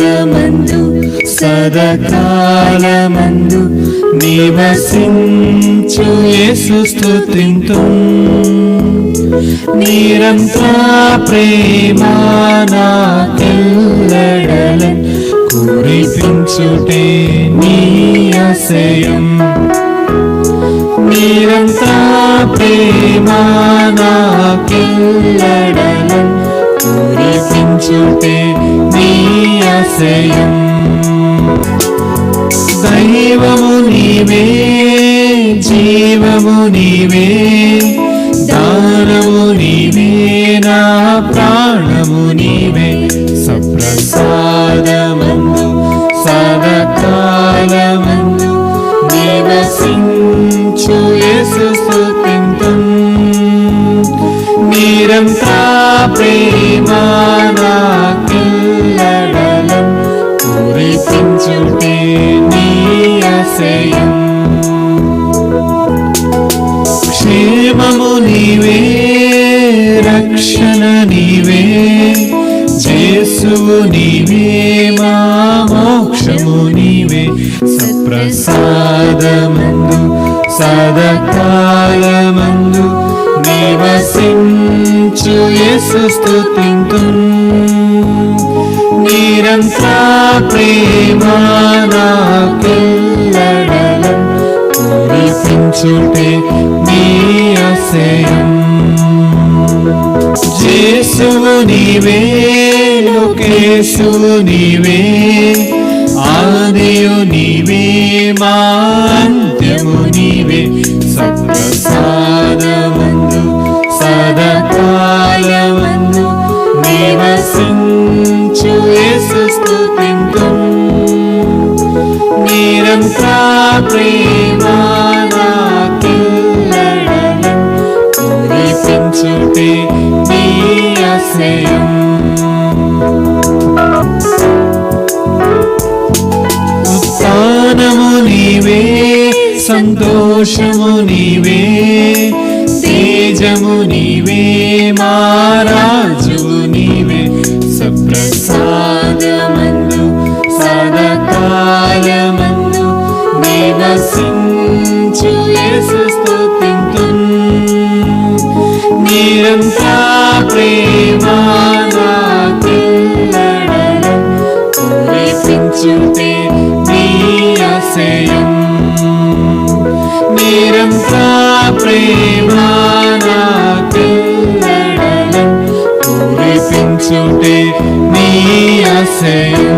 పాదమందు సదకాలమందు నివసించు యేసు స్తుతింతు. నిరంతర ప్రేమ నాకెల్లడల కురిపించుటే నీ ఆశయం నిరంతర ప్రేమ నాకెల్లడల కురిపించుటే నీ ఆశయం దైవము నీవే జీవము నీవే దానము నీవే నా ప్రాణము నీవే సప్రసాదమందు సదకాలమందు నివసించు యేసు స్తుతింతు నిరంతర ప్రేమ రక్షణ నీవే జేసువు నీవే మా మోక్షము నీవే. సప్రసాదమందు సదకాలమందు నివసించు యేసు స్తుతింతు. నిరంతర ప్రేమ నాకెల్లడలం కురిపించుటే నీ ఆశయం. జేసువు నీవే లోకేశువు నీవే ఆదియు నీవే మా అంత్యము నీవే సప్రసాదమందు సదకాలమందు నివసించు యేసు స్తుతింతు. నిరంతర ప్రేమ ఆశయం ఉత్థానము నీవే సంతోషము నీవే తేజము నీవే మారాజువు నీవే సప్రసాదమందు కురిపించుటే నీ ఆశయం నిరంతర ప్రేమ నాకెల్లడలం కురిపించుటే నీ ఆశయం